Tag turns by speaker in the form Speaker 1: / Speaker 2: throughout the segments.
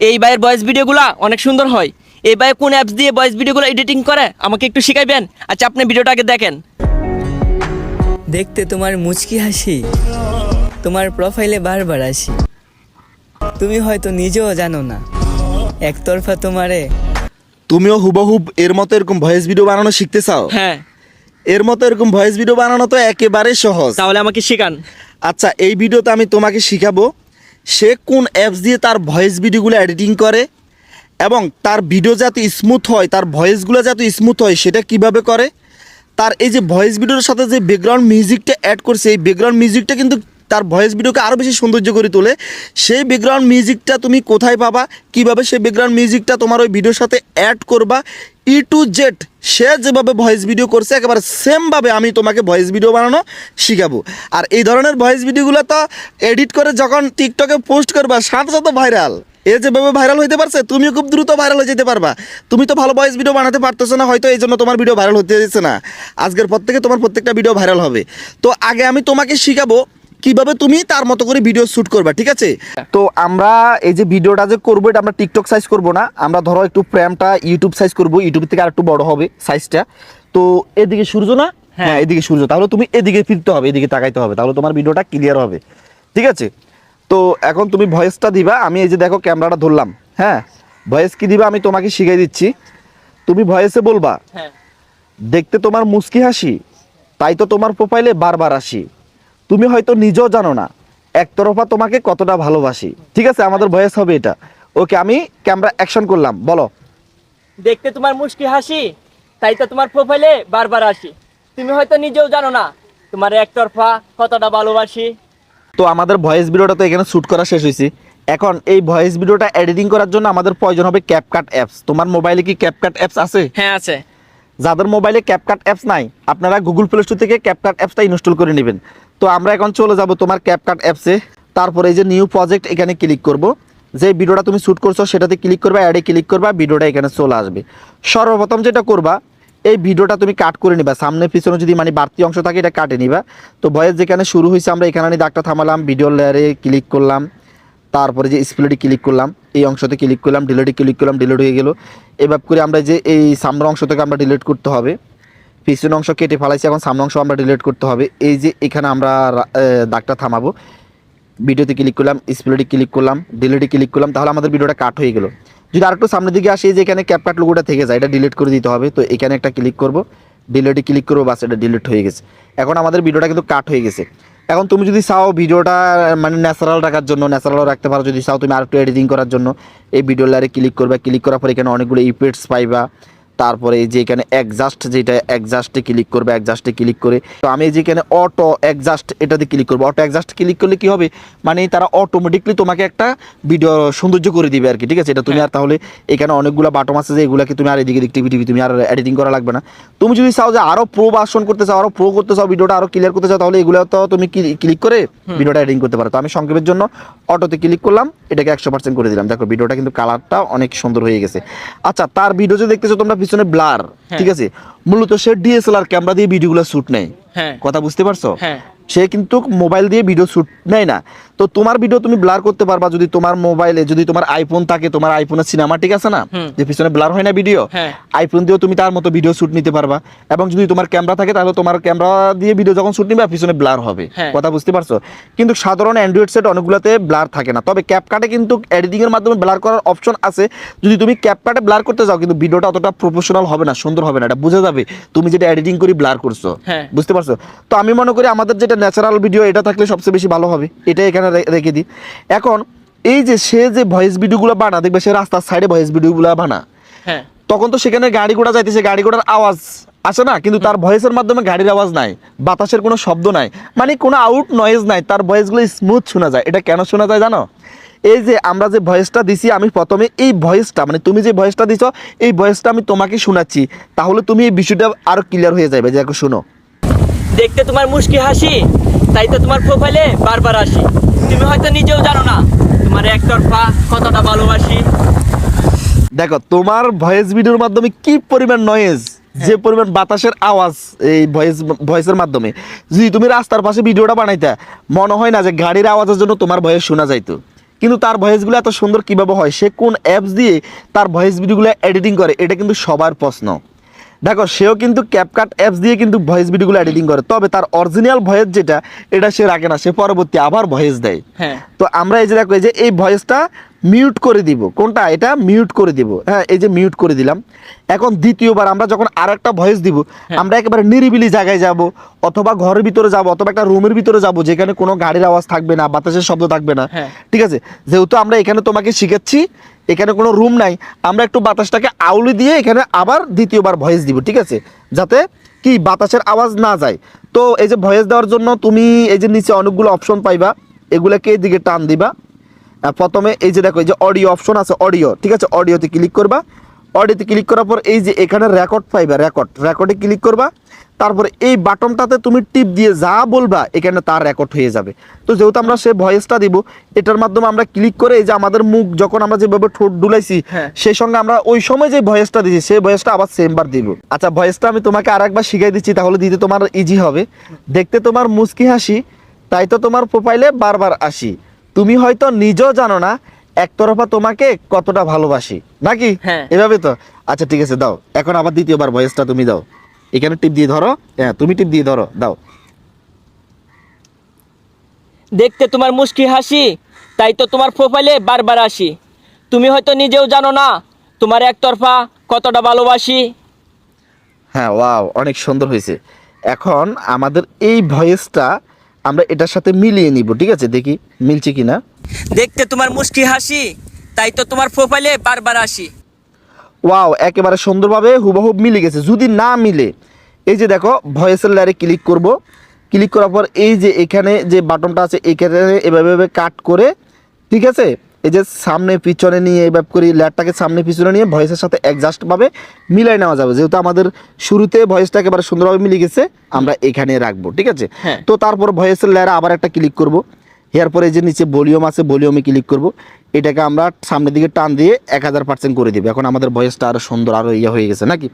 Speaker 1: এই ভাইয়ের ভয়েস ভিডিওগুলো অনেক সুন্দর হয়। এই ভাই কোন অ্যাপস দিয়ে ভয়েস ভিডিওগুলো এডিটিং করে? আমাকে একটু শিখাইবেন? আচ্ছা আপনি ভিডিওটা আগে দেখেন।
Speaker 2: দেখতে তোমার মুচকি হাসি তোমার প্রোফাইলে বারবার আসি। তুমি হয়তো নিজেও জানো না একতরফা তোমারে।
Speaker 3: তুমিও হুবহুব এর মতো এরকম ভয়েস ভিডিও বানানো শিখতে চাও?
Speaker 1: হ্যাঁ।
Speaker 3: এর মতো এরকম ভয়েস ভিডিও বানানো তো একেবারে সহজ।
Speaker 1: তাহলে আমাকে শেখান।
Speaker 3: আচ্ছা এই ভিডিওতে আমি তোমাকে শিখাবো। সে কোন অ্যাপস দিয়ে তার ভয়েস ভিডিওগুলো এডিটিং করে? এবং তার ভিডিও যাতে স্মুথ হয়, তার ভয়েসগুলো যাতে স্মুথ হয়, সেটা কীভাবে করে? তার এই যে ভয়েস ভিডিওর সাথে যে ব্যাকগ্রাউন্ড মিউজিকটা অ্যাড করছে, এই ব্যাকগ্রাউন্ড মিউজিকটা কিন্তু তার ভয়েস ভিডিওকে আরও বেশি সৌন্দর্য করে তোলে। সেই ব্যাকগ্রাউন্ড মিউজিকটা তুমি কোথায় পাবা? কীভাবে সেই ব্যাকগ্রাউন্ড মিউজিকটা তোমার ওই ভিডিওর সাথে অ্যাড করবা? ই টু জেড সে যেভাবে ভয়েস ভিডিও করছে, একেবারে সেমভাবে আমি তোমাকে ভয়েস ভিডিও বানানো শিখাবো। আর এই ধরনের ভয়েস ভিডিওগুলো তো এডিট করে যখন টিকটকে পোস্ট করবা, সাথে সাথে ভাইরাল এ যেভাবে ভাইরাল হইতে পারছে, তুমিও খুব দ্রুত ভাইরাল হয়ে যেতে পারবা। তুমি তো ভালো ভয়েস ভিডিও বানাতে পারতেছো না, হয়তো এই জন্য তোমার ভিডিও ভাইরাল হতে দিচ্ছে না। আজকের পর থেকে তোমার প্রত্যেকটা ভিডিও ভাইরাল হবে। তো আগে আমি তোমাকে শিখাবো কীভাবে তুমি তার মতো করে ভিডিও শ্যুট করবা ঠিক আছে? তো আমরা এই যে ভিডিওটা যে করব এটা আমরা টিকটক সাইজ করব না। আমরা ধরো একটু প্রেমটা ইউটিউব সাইজ করব ইউটিউব থেকে আর একটু বড় হবে সাইজটা তো এদিকে সূর্য না? হ্যাঁ। এদিকে সূর্য। তাহলে তুমি এদিকে ফিরতে হবে এদিকে তাকাইতে হবে তাহলে তোমার ভিডিওটা ক্লিয়ার হবে। ঠিক আছে? তো এখন তুমি ভয়েসটা দিবা আমি এই যে দেখো ক্যামেরাটা ধরলাম হ্যাঁ? ভয়েস কি দিবা আমি তোমাকে শিখিয়ে দিচ্ছি। তুমি ভয়েসে বলবা
Speaker 1: হ্যাঁ।
Speaker 3: দেখতে তোমার মুস্কি হাসি তাই তো তোমার প্রোফাইলে বারবার আসি। তুমি হয়তো নিজেও জানো না একতরফা তোমাকে কতটা ভালোবাসি। ঠিক আছে আমাদের ভয়েস হবে এটা। ওকে আমি ক্যামেরা অ্যাকশন করলাম বলো।
Speaker 1: দেখতে তোমার মুশকি হাসি তাই তো তোমার প্রোফাইলে বারবার আসি। তুমি হয়তো নিজেও জানো না তোমার একতরফা কতটা ভালোবাসি।
Speaker 3: তো আমাদের ভয়েস ভিডিওটা তো এখানে শ্যুট করা শেষ হয়েছে। এখন এই ভয়েস ভিডিওটা এডিটিং করার জন্য আমাদের প্রয়োজন হবে ক্যাপকাট অ্যাপস তোমার মোবাইলে কি ক্যাপকাট অ্যাপস আছে?
Speaker 1: হ্যাঁ আছে।
Speaker 3: যাদের মোবাইলে ক্যাপকাট অ্যাপস নাই আপনারা গুগল প্লে স্টোর থেকে ক্যাপকাট অ্যাপসটা ইনস্টল করে নেবেন। তো আমরা এখন চলে যাব তোমার ক্যাপকাট অ্যাপসে তারপরে এই যে নিউ প্রজেক্ট এখানে ক্লিক করব। যে ভিডিওটা তুমি শ্যুট করছ, সেটাতে ক্লিক করবা অ্যাডে ক্লিক করবা, ভিডিওটা এখানে চলে আসবে। সর্বপ্রথম যেটা করবা, এই ভিডিওটা তুমি কাট করে নিবা। সামনে, পিছনে যদি মানে বাড়তি অংশ থাকে, এটা কাটে নিবা। তো ভয়েস যেখানে শুরু হয়েছে, আমরা এখানে দাগটা থামালাম ভিডিও লেয়ারে ক্লিক করলাম। তারপরে যে স্প্লেটে ক্লিক করলাম, এই অংশতে ক্লিক করলাম ডিলেটে ক্লিক করলাম ডিলেট হয়ে গেল। এভাবে করে আমরা যে এই সামনের অংশ থেকে আমরা ডিলিট করতে হবে। পিছনের অংশ কেটে ফেলাইছি, এখন সামনের অংশ আমরা ডিলিট করতে হবে। এই যে এখানে আমরা দাগটা থামাবো। ভিডিওতে ক্লিক করলাম স্প্লেটে ক্লিক করলাম ডিলেটে ক্লিক করলাম, তাহলে আমাদের ভিডিওটা কাট হয়ে গেল। যদি আরেকটু সামনের দিকে আসি যে এখানে ক্যাপকাট লোগোটা থেকে যায়, এটা ডিলিট করে দিতে হবে। তো এখানে একটা ক্লিক করব ডিলেটে ক্লিক করব, বাস এটা ডিলিট হয়ে গেছে। এখন আমাদের ভিডিওটা কিন্তু কাট হয়ে গেছে। এখন তুমি যদি চাও ভিডিওটা মানে ন্যাচারাল রাখার জন্য ন্যাচারাল রাখতে পারো। যদি চাও তুমি আর একটু এডিটিং করার জন্য, এই ভিডিও লারে ক্লিক করবে। ক্লিক করার পর এখানে অনেকগুলো ইফেক্টস পাইবা। তারপরে এই যে এখানে অ্যাডজাস্ট যেটা অ্যাডজাস্টে ক্লিক করবে অ্যাডজাস্টে ক্লিক করে। তো আমি এই যে এখানে অটো অ্যাডজাস্ট এটাতে ক্লিক করব। অটো অ্যাডজাস্ট ক্লিক করলে কি হবে? মানে তারা অটোমেটিকলি তোমাকে একটা ভিডিও সৌন্দর্য করে দিবে আর কি ঠিক আছে? এটা তুমি আর তাহলে এখানে অনেকগুলো বাটম আছে যে এগুলাকে তুমি আর এদিকে টিভি টিভি তুমি আর এডিটিং করা লাগবে না। তুমি যদি চাও যে আরও প্রো ভার্সন করতে চাও আরও প্রো করতে চাও ভিডিওটা আরও ক্লিয়ার করতে চাও তাহলে এগুলো তো তুমি ক্লিক করে ভিডিওটা এডিটিং করতে পারো। তো আমি সংক্ষেপের জন্য অটোতে ক্লিক করলাম এটাকে একশো পার্সেন্ট করে দিলাম। দেখো ভিডিওটা কিন্তু কালারটা অনেক সুন্দর হয়ে গেছে। আচ্ছা তার ভিডিও যে দেখতেছো তোমরা পিছনে ব্লার ঠিক আছে? মূলত সে ডিএসএলআর ক্যামেরা দিয়ে ভিডিওগুলো শুট নেয়।
Speaker 1: হ্যাঁ।
Speaker 3: কথা বুঝতে পারছ?
Speaker 1: হ্যাঁ।
Speaker 3: সে কিন্তু মোবাইল দিয়ে ভিডিও শুট নেয় না। তো তোমার ভিডিও তুমি ব্লার করতে পারবা যদি তোমার মোবাইলে যদি তোমার আইফোন থাকে তোমার আইফোনের সিনেমা ঠিক আছে না? যে পিছনে ব্লার হয় না ভিডিও
Speaker 1: হ্যাঁ।
Speaker 3: আইফোন দিয়েও তুমি তার মতো ভিডিও শুট নিতে পারবা। এবং যদি তোমার ক্যামেরা থাকে তাহলে তোমার ক্যামেরা দিয়ে ভিডিও যখন শুট নিবে পিছনে ব্লার হবে।
Speaker 1: হ্যাঁ।
Speaker 3: কথা বুঝতে পারছ? কিন্তু সাধারণ অ্যান্ড্রয়েড সেট অনেকগুলোতে ব্লার থাকে না। তবে ক্যাপকাটে কিন্তু এডিটিং এর মাধ্যমে ব্লার করার অপশন আছে। যদি তুমি ক্যাপকাটে ব্লার করতে যাও কিন্তু ভিডিওটা অতটা প্রফেশনাল হবে না সুন্দর হবে না এটা বোঝা যাবে। তুমি যেটা এডিটিং করে ব্লার করছ।
Speaker 1: হ্যাঁ।
Speaker 3: বুঝতে পারছ? তো আমি মনে করি আমাদের যেটা ন্যাচারাল ভিডিও এটা থাকলে সবচেয়ে বেশি ভালো হবে। এটা এখানে রে- রেখে দিই। এখন এই যে সে যে ভয়েস ভিডিওগুলো বানা দেখবে সে রাস্তার সাইডে ভয়েস ভিডিওগুলো বানা।
Speaker 1: হ্যাঁ।
Speaker 3: তখন তো সেখানে গাড়ি ঘোড়া যাইতেছে গাড়ি ঘোড়ার আওয়াজ আসে না? কিন্তু তার ভয়েসের মাধ্যমে গাড়ির আওয়াজ নাই বাতাসের কোনো শব্দ নাই মানে কোনো আউট নয়েজ নাই তার ভয়েসগুলো স্মুথ শোনা যায়। এটা কেন শোনা যায় জানো? এই যে আমরা যে ভয়েসটা দিছি আমি প্রথমে এই ভয়েসটা মানে তুমি যে ভয়েসটা দিছো এই ভয়েসটা আমি তোমাকে শোনাচ্ছি। তাহলে তুমি এই বিষয়টা আরও ক্লিয়ার হয়ে যাবে যে এখন শোনো।
Speaker 1: দেখতে তোমার মুশকি হাসি তাই তো তোমার প্রোফাইলে বারবার আসি। তুমি হয়তো নিজেও জানো না তোমার একতরফা কতটা ভালোবাসি।
Speaker 3: দেখো তোমার ভয়েস ভিডিওর মাধ্যমে কি পরিমাণ নয়েজ যে পরিমাণ বাতাসের আওয়াজ এই ভয়েস ভয়েসের মাধ্যমে। যদি তুমি রাস্তার পাশে ভিডিওটা বানাইতা মনে হয় না যে গাড়ির আওয়াজের জন্য তোমার ভয়েস শোনা যাইতো। কিন্তু তার ভয়েসগুলো এত সুন্দর কীভাবে হয় সে কোন অ্যাপস দিয়ে তার ভয়েস ভিডিওগুলো এডিটিং করে এটা কিন্তু সবার প্রশ্ন। দেখো সেও কিন্তু ক্যাপকাট অ্যাপস দিয়ে কিন্তু ভয়েস ভিডিওগুলো এডিটিং করে। তবে তার অরিজিনাল ভয়েস যেটা এটা সে রাখে না সে পরবর্তী আবার ভয়েস দেয়।
Speaker 1: হ্যাঁ।
Speaker 3: তো আমরা এই যে দেখো এই যে এই ভয়েসটা মিউট করে দিব। কোনটা? এটা মিউট করে দিব। হ্যাঁ এই যে মিউট করে দিলাম। এখন দ্বিতীয়বার আমরা যখন আর একটা ভয়েস দিব আমরা একেবারে নিরিবিলি জায়গায় যাব অথবা ঘরের ভিতরে যাব অথবা একটা রুমের ভিতরে যাব যেখানে কোনো গাড়ির আওয়াজ থাকবে না বাতাসের শব্দ থাকবে না।
Speaker 1: হ্যাঁ।
Speaker 3: ঠিক আছে? যেহেতু আমরা এখানে তোমাকে শিখাচ্ছি এখানে কোনো রুম নাই। আমরা একটু বাতাসটাকে আউলি দিয়ে এখানে আবার দ্বিতীয়বার ভয়েস দিব, ঠিক আছে? যাতে কি বাতাসের আওয়াজ না যায়। তো এই যে ভয়েস দেওয়ার জন্য তুমি এই যে নিচে অনেকগুলো অপশন পাইবা, এগুলাকে এদিকে টান দিবা। প্রথমে এই যে দেখো, এই যে অডিও অপশন আছে অডিও ঠিক আছে? অডিওতে ক্লিক করবা। অডিওতে ক্লিক করার পর এই যে এখানে রেকর্ড পাইবা রেকর্ড রেকর্ডে ক্লিক করবা। তারপরে এই বাটনটাতে তুমি টিপ দিয়ে যা বলবা এখানে তার রেকর্ড হয়ে যাবে। তো যেহেতু আমরা সে ভয়েসটা দিব এটার মাধ্যমে আমরা ক্লিক করে এই যে আমাদের মুখ যখন আমরা যেভাবে ঠোঁট ডুলাইছি
Speaker 1: হ্যাঁ।
Speaker 3: সেই সঙ্গে আমরা ওই সময় যে ভয়েসটা দিছি সেই ভয়েসটা আবার সেম বার দিব। আচ্ছা ভয়েসটা আমি তোমাকে আরেকবার শিখাই দিচ্ছি তাহলে দিতে তোমার ইজি হবে। দেখতে তোমার মুচকি হাসি তাই তো তোমার প্রোফাইলে বারবার আসি। তুমি হয়তো নিজেও জানো না একতরফা তোমাকে কতটা ভালোবাসি নাকি?
Speaker 1: হ্যাঁ।
Speaker 3: এভাবে তো? আচ্ছা ঠিক আছে দাও। এখন আবার দ্বিতীয়বার ভয়েসটা তুমি দাও। এখানে টিপ দিয়ে ধরো। হ্যাঁ তুমি টিপ দিয়ে ধরো দাও।
Speaker 1: দেখতে তোমার মুস্কি হাসি তাই তো তোমার প্রোফাইলে বারবার আসি। তুমি হয়তো নিজেও জানো না তোমার একতরফা কতটা ভালোবাসি।
Speaker 3: হ্যাঁ ওয়াও অনেক সুন্দর হয়েছে। এখন আমাদের এই ভয়েসটা আমরা এটার সাথে মিলিয়ে নিব ঠিক আছে? দেখি মিলছে কিনা?
Speaker 1: দেখতে তোমার মুস্কি হাসি তাই তো তোমার প্রোফাইলে বারবার আসি।
Speaker 3: ওয়াও একেবারে সুন্দরভাবে হুবহুব মিলে গেছে। যদি না মিলে এই যে দেখো ভয়েসের লেয়ারে ক্লিক করব। ক্লিক করার পর এই যে এখানে যে বাটনটা আছে এখানে এভাবে এভাবে কাট করে ঠিক আছে? এই যে সামনে পিছনে নিয়ে এভাবে করে লেয়ারটাকে সামনে পিছনে নিয়ে ভয়েসের সাথে অ্যাডজাস্টভাবে মিলাই নেওয়া যাবে। যেহেতু আমাদের শুরুতে ভয়েসটা একেবারে সুন্দরভাবে মিলে গেছে আমরা এখানে রাখব ঠিক আছে?
Speaker 1: হ্যাঁ।
Speaker 3: তো তারপর ভয়েসের লেয়ারে আবার একটা ক্লিক করব। এর পরে যে নিচে ভলিউম আছে ভলিউমে ক্লিক করব। এটাকে আমরা সামনের দিকে টান দিয়ে এক হাজার পার্সেন্ট করে দিবে। এখন আমাদের ভয়েসটা আরও সুন্দর আরও ইয়ে হয়ে গেছে নাকি?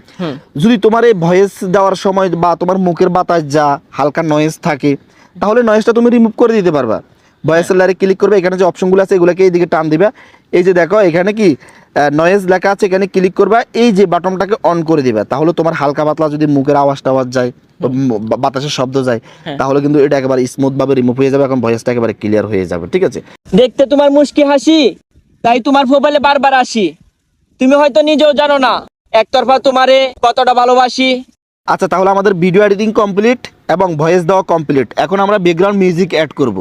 Speaker 3: যদি তোমার এই ভয়েস দেওয়ার সময় বা তোমার মুখের বাতাস যা হালকা নয়েজ থাকে তাহলে নয়েজটা তুমি রিমুভ করে দিতে পারবা। ভয়েসের লারে ক্লিক করবে এখানে যে অপশনগুলো আছে এগুলোকে এইদিকে টান দিবে। এই যে দেখো এখানে কি নয়েজ লেখা আছে এখানে ক্লিক করবা এই যে বাটনটাকে অন করে দিবা। তাহলে তোমার হালকা পাতলা যদি মুখের আওয়াজ টাওয়াজ যায় বাতাসের শব্দ যায়
Speaker 1: হ্যাঁ।
Speaker 3: তাহলে কিন্তু এটা একেবারে স্মুথ ভাবে রিমুভ হয়ে যাবে এখন ভয়েসটা একেবারে ক্লিয়ার হয়ে যাবে ঠিক আছে?
Speaker 1: দেখতে তোমার মুস্কি হাসি তাই তোমার প্রোফাইলে বারবার আসি। তুমি হয়তো নিজেও জানো না একতরফা তোমারে কতটা ভালোবাসি।
Speaker 3: আচ্ছা তাহলে আমাদের ভিডিও এডিটিং কমপ্লিট এবং ভয়েস দেওয়া কমপ্লিট এখন আমরা ব্যাকগ্রাউন্ড মিউজিক অ্যাড করব।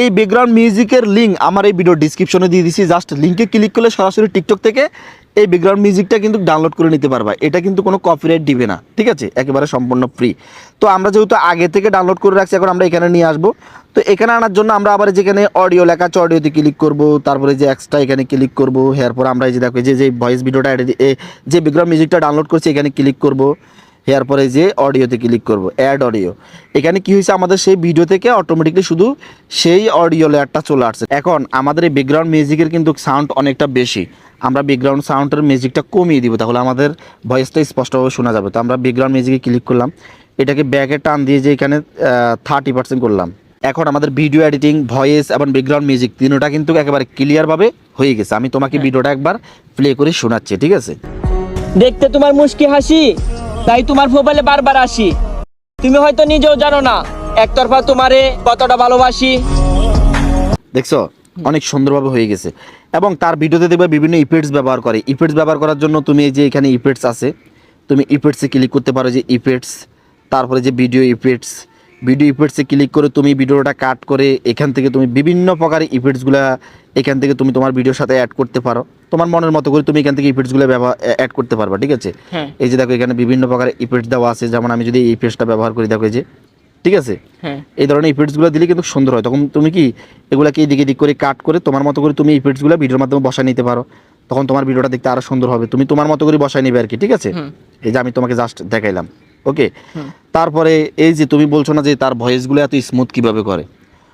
Speaker 3: এই ব্যাকগ্রাউন্ড মিউজিকের লিঙ্ক আমার এই ভিডিও ডিসক্রিপশনে দিয়ে দিছি। জাস্ট লিঙ্কে ক্লিক করলে সরাসরি টিকটক থেকে এই ব্যাকগ্রাউন্ড মিউজিকটা কিন্তু ডাউনলোড করে নিতে পারবা। এটা কিন্তু কোনো কপিরাইট দিবে না, ঠিক আছে? একেবারে সম্পূর্ণ ফ্রি তো আমরা যেহেতু আগে থেকে ডাউনলোড করে রাখছি, এখন আমরা এখানে নিয়ে আসব। তো এখানে আনার জন্য আমরা আবার যেখানে অডিও লেখা আছে অডিওতে ক্লিক করব, তারপরে যে এক্সট্রা এখানে ক্লিক করব, এরপর আমরা এই যে দেখো যে যে ভয়েস ভিডিওটা যে ব্যাকগ্রাউন্ড মিউজিকটা ডাউনলোড করছি, এখানে ক্লিক করব। এর পরে যে অডিওতে ক্লিক করব অ্যাড অডিও। এখানে কি হয়েছে আমাদের সেই ভিডিও থেকে অটোমেটিকলি শুধু সেই অডিও লেয়ারটা চলে আসছে। এখন আমাদের এই ব্যাকগ্রাউন্ড মিউজিকের কিন্তু সাউন্ড অনেকটা বেশি। আমরা ব্যাকগ্রাউন্ড সাউন্ডের মিউজিকটা কমিয়ে দিব তাহলে আমাদের ভয়েসটা স্পষ্টভাবে শোনা যাবে। তো আমরা ব্যাকগ্রাউন্ড মিউজিকে ক্লিক করলাম। এটাকে ব্যাকে টান দিয়ে যে এখানে থার্টি পার্সেন্ট করলাম। এখন আমাদের ভিডিও এডিটিং ভয়েস এবং ব্যাকগ্রাউন্ড মিউজিক তিনোটা কিন্তু একেবারে ক্লিয়ারভাবে হয়ে গেছে। আমি তোমাকে ভিডিওটা একবার প্লে করে শোনাচ্ছি ঠিক আছে?
Speaker 1: দেখতে তোমার মুস্কি হাসি। তাই তোমার মোবাইলে বারবার আসি। তুমি হয়তো নিজেও জানো না, একতরফা তোমারে কতটা ভালোবাসি।
Speaker 3: দেখছ, অনেক সুন্দরভাবে হয়ে গেছে। এবং তার ভিডিওতে দেখবে বিভিন্ন ইফেক্টস ব্যবহার করে। ইফেক্টস ব্যবহার করার জন্য তুমি এই যে এখানে ইফেক্টস আছে, তুমি ইপেটসে ক্লিক করতে পারো যে ইফেক্টস তারপরে যে ভিডিও ইফেক্টস ভিডিও ইফেক্টসে ক্লিক করে তুমি ভিডিওটা কাট করে এখান থেকে তুমি বিভিন্ন প্রকার ইফেক্টসগুলো এখান থেকে তুমি তোমার ভিডিওর সাথে অ্যাড করতে পারো। তোমার মনের মতো করে তুমি এখান থেকে ইফেক্টসগুলো ব্যবহার অ্যাড করতে পারবা ঠিক আছে?
Speaker 1: হ্যাঁ।
Speaker 3: এই যে দেখো এখানে বিভিন্ন প্রকার ইফেক্টস দেওয়া আছে যেমন আমি যদি এই ইফেক্টসটা ব্যবহার করি দেখো এই যে ঠিক আছে?
Speaker 1: হ্যাঁ।
Speaker 3: এই ধরনের ইফেক্টসগুলো দিলে কিন্তু সুন্দর হয়। তখন তুমি কি এগুলাকে এদিকে দিক করে কাট করে তোমার মতো করে তুমি ইফেক্টসগুলো ভিডিওর মাধ্যমে বসায় নিতে পারো। তখন তোমার ভিডিওটা দেখতে আরও সুন্দর হবে। তুমি তোমার মতো করে বসায় নিবে আর কি ঠিক আছে? এই যে আমি তোমাকে জাস্ট দেখাইলাম। ওকে? তারপরে এই যে তুমি বলছো না যে তার ভয়েসগুলো এত স্মুথ কীভাবে করে?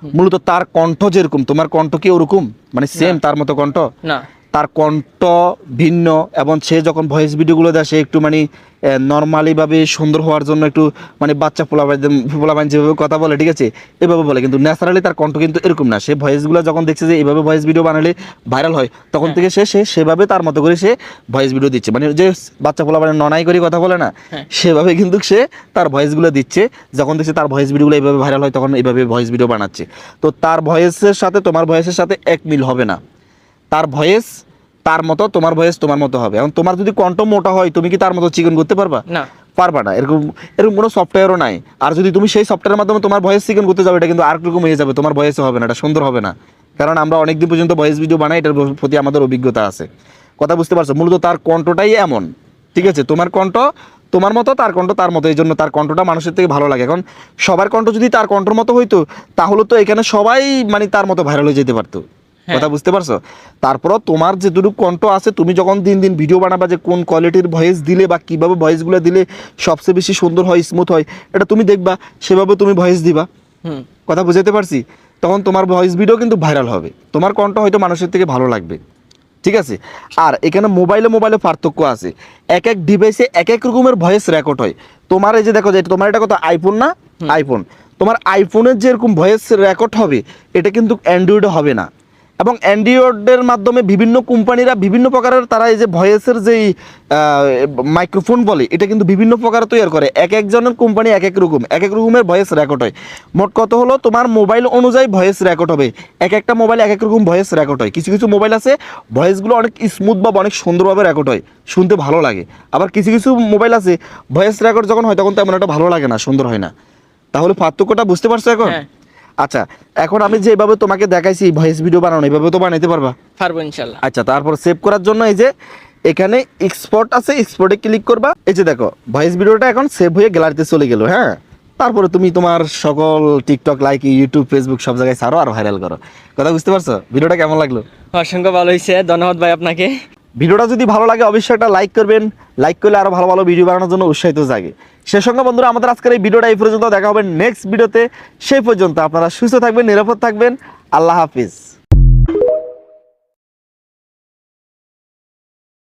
Speaker 3: মূলত তার কণ্ঠ যেরকম তোমার কণ্ঠ কি ওরকম? মানে সেম তার মতো কণ্ঠ?
Speaker 1: না।
Speaker 3: তার কণ্ঠ ভিন্ন এবং সে যখন ভয়েস ভিডিওগুলো দেয় সে একটু মানে নর্মালিভাবে সুন্দর হওয়ার জন্য একটু মানে বাচ্চা পোলাবাই পোলাবাইন যেভাবে কথা বলে ঠিক আছে? এভাবে বলে কিন্তু ন্যাচারালি তার কণ্ঠ কিন্তু এরকম না। সে ভয়েসগুলো যখন দেখছে যে এইভাবে ভয়েস ভিডিও বানালে ভাইরাল হয় তখন থেকে সে সে সেভাবে তার মতো করে সে ভয়েস ভিডিও দিচ্ছে। মানে যে বাচ্চা পোলাবাইন ননাই করে কথা বলে না
Speaker 1: হ্যাঁ।
Speaker 3: সেভাবে কিন্তু সে তার ভয়েসগুলো দিচ্ছে। যখন দেখছে তার ভয়েস ভিডিওগুলো এইভাবে ভাইরাল হয় তখন এইভাবে ভয়েস ভিডিও বানাচ্ছে। তো তার ভয়েসের সাথে তোমার ভয়েসের সাথে এক মিল হবে না। তার ভয়েস তার মতো তোমার ভয়েস তোমার মতো হবে। এখন তোমার যদি কণ্ঠ মোটা হয় তুমি কি তার মতো চিকন করতে পারবা?
Speaker 1: না।
Speaker 3: পারবা না। এরকম এরকম কোনো সফটওয়্যারও নাই। আর যদি তুমি সেই সফটওয়্যারের মাধ্যমে তোমার ভয়েস চিকন করতে যাবে এটা কিন্তু আর রকম হয়ে যাবে। তোমার ভয়েসে হবে না এটা সুন্দর হবে না। কারণ আমরা অনেকদিন পর্যন্ত ভয়েস ভিডিও বানাই এটার প্রতি আমাদের অভিজ্ঞতা আছে। কথা বুঝতে পারছ? মূলত তার কণ্ঠটাই এমন। ঠিক আছে? তোমার কণ্ঠ তোমার মতো তার কণ্ঠ তার মতো। এই জন্য তার কণ্ঠটা মানুষের থেকে ভালো লাগে। এখন সবার কণ্ঠ যদি তার কণ্ঠর মতো হইতো তাহলে তো এখানে সবাই মানে তার মতো ভাইরাল হয়ে যেতে পারতো। কথা বুঝতে পারছ? তারপরও তোমার যেটুকু কণ্ঠ আছে তুমি যখন দিন দিন ভিডিও বানাবা যে কোন কোয়ালিটির ভয়েস দিলে বা কীভাবে ভয়েসগুলো দিলে সবচেয়ে বেশি সুন্দর হয় স্মুথ হয় এটা তুমি দেখবা সেভাবে তুমি ভয়েস দিবা।
Speaker 1: হুম।
Speaker 3: কথা বুঝাতে পারছি? তখন তোমার ভয়েস ভিডিও কিন্তু ভাইরাল হবে। তোমার কণ্ঠ হয়তো মানুষের থেকে ভালো লাগবে। ঠিক আছে? আর এখানে মোবাইলে মোবাইলে পার্থক্য আছে। এক এক ডিভাইসে এক এক রকমের ভয়েস রেকর্ড হয়। তোমার এই যে দেখো যে তোমার এটা কত আইফোন না? আইফোন তোমার আইফোনের যেরকম ভয়েস রেকর্ড হবে এটা কিন্তু অ্যান্ড্রয়েডে হবে না। এবং অ্যান্ড্রয়েডের মাধ্যমে বিভিন্ন কোম্পানিরা বিভিন্ন প্রকারের তারা এই যে ভয়েসের যেই মাইক্রোফোন বলে, এটা কিন্তু বিভিন্ন প্রকার তৈরি করে। এক একজনের কোম্পানি এক এক রকম, এক এক রকমের ভয়েস রেকর্ড হয়। মোট কত হলো তোমার মোবাইল অনুযায়ী ভয়েস রেকর্ড হবে। এক একটা মোবাইল এক এক রকম ভয়েস রেকর্ড হয়। কিছু কিছু মোবাইল আছে, ভয়েসগুলো অনেক স্মুথ বা অনেক সুন্দরভাবে রেকর্ড হয়। শুনতে ভালো লাগে। আবার কিছু কিছু মোবাইল আছে, ভয়েস রেকর্ড যখন হয় তখন তেমন একটা ভালো লাগে না, সুন্দর হয় না। তাহলে পার্থক্যটা বুঝতে পারছ এখন?
Speaker 1: হ্যাঁ।
Speaker 3: আচ্ছা এখন আমি যেভাবে তোমাকে দেখাইছি ভয়েস ভিডিও বানানো এইভাবে তো বানাইতে পারবা?
Speaker 1: পারব ইনশাল্লাহ।
Speaker 3: আচ্ছা তারপর সেভ করার জন্য এই যে এখানে এক্সপোর্ট আছে এক্সপোর্টে ক্লিক করবা। এই যে দেখো ভয়েস ভিডিওটা এখন সেভ হয়ে গ্যালারিতে চলে গেল হ্যাঁ? তারপরে তুমি তোমার সকল টিকটক লাইক ইউটিউব ফেসবুক সব জায়গায় ছাড়ো আর ভাইরাল করো। কথা বুঝতে পারছ? ভিডিওটা কেমন লাগল?
Speaker 1: অসংখ্য ভালো হয়েছে ধন্যবাদ ভাই আপনাকে।
Speaker 3: ভিডিওটা যদি ভালো লাগে, অবশ্যই একটা লাইক করবেন। লাইক করলে আরও ভালো ভালো ভিডিও বানানোর জন্য উৎসাহিত জাগে। সে সঙ্গে বন্ধুরা, আমাদের আজকের এই ভিডিওটা এই পর্যন্ত। দেখা হবে নেক্সট ভিডিওতে সেই পর্যন্ত আপনারা সুস্থ থাকবেন, নিরাপদ থাকবেন। আল্লাহ হাফিজ।